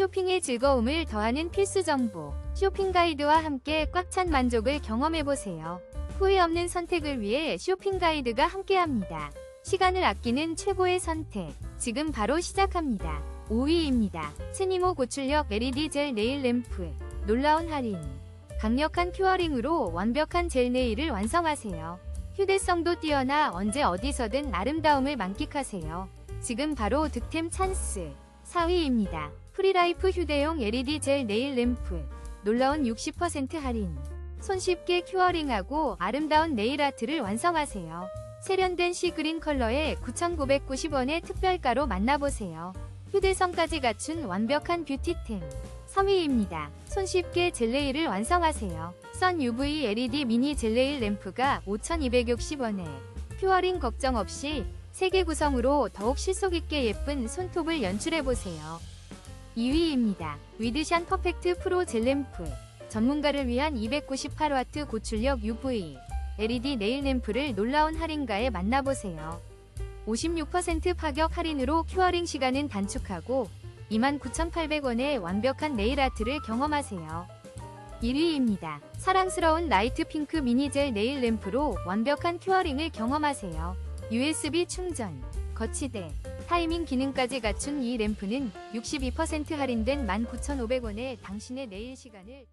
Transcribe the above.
쇼핑의 즐거움을 더하는 필수 정보. 쇼핑 가이드와 함께 꽉 찬 만족을 경험해보세요. 후회 없는 선택을 위해 쇼핑 가이드가 함께합니다. 시간을 아끼는 최고의 선택. 지금 바로 시작합니다. 5위입니다. 스니모 고출력 LED 젤 네일 램프. 놀라운 할인. 강력한 큐어링으로 완벽한 젤 네일을 완성하세요. 휴대성도 뛰어나 언제 어디서든 아름다움을 만끽하세요. 지금 바로 득템 찬스. 4위입니다. 프리라이프 휴대용 LED 젤 네일 램프. 놀라운 60% 할인. 손쉽게 큐어링하고 아름다운 네일 아트를 완성하세요. 세련된 시그린 컬러에 9,990원의 특별가로 만나보세요. 휴대성까지 갖춘 완벽한 뷰티템. 3위입니다. 손쉽게 젤네일을 완성하세요. 선 UV LED 미니 젤네일 램프가 5,260원에 큐어링 걱정 없이 3개 구성으로 더욱 실속 있게 예쁜 손톱을 연출해보세요. 2위입니다. 위드샨 퍼펙트 프로 젤램프. 전문가를 위한 298W 고출력 UV LED 네일 램프를 놀라운 할인가에 만나보세요. 56% 파격 할인으로 큐어링 시간은 단축하고 29,800원의 완벽한 네일 아트를 경험하세요. 1위입니다. 사랑스러운 라이트 핑크 미니젤 네일 램프로 완벽한 큐어링을 경험하세요. USB 충전, 거치대, 타이밍 기능까지 갖춘 이 램프는 62% 할인된 19,500원에 당신의 네일 시간을